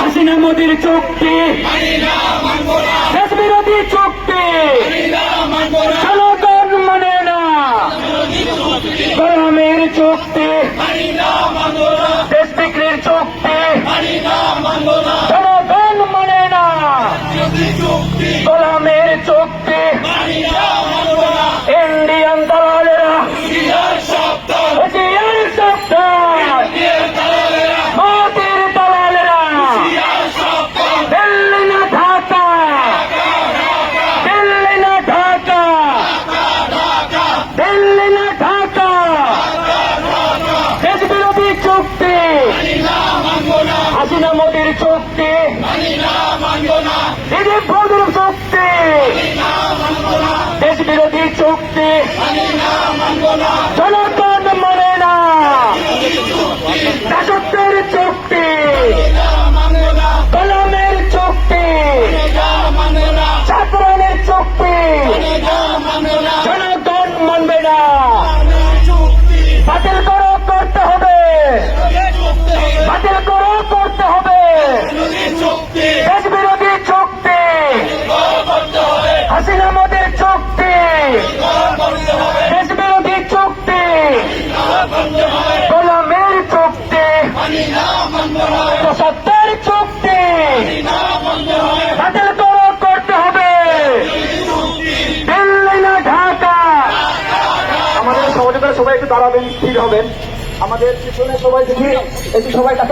হাসিনা মোদীর চুক্তি। দেশ বিরোধী চুক্তি। জনগণ মানে না। গরমের চুক্তি। দেশ বিক্রির চুক্তি। মোদির চুক্তি দিলীপ শক্তি। দেশ বিরোধী চুক্তি জনগণ হাসিনা মোদের চুক্তি। দেশ বিরোধী চুক্তি। গোলামের চুক্তি। সত্যের চুক্তি। করতে হবে। ঢাকা। আমাদের সহযোগিতা সবাই একটু দাঁড়াবেন, স্থির হবেন। আমাদের পিছনে সবাই দেখি, একটু সবাই কাছে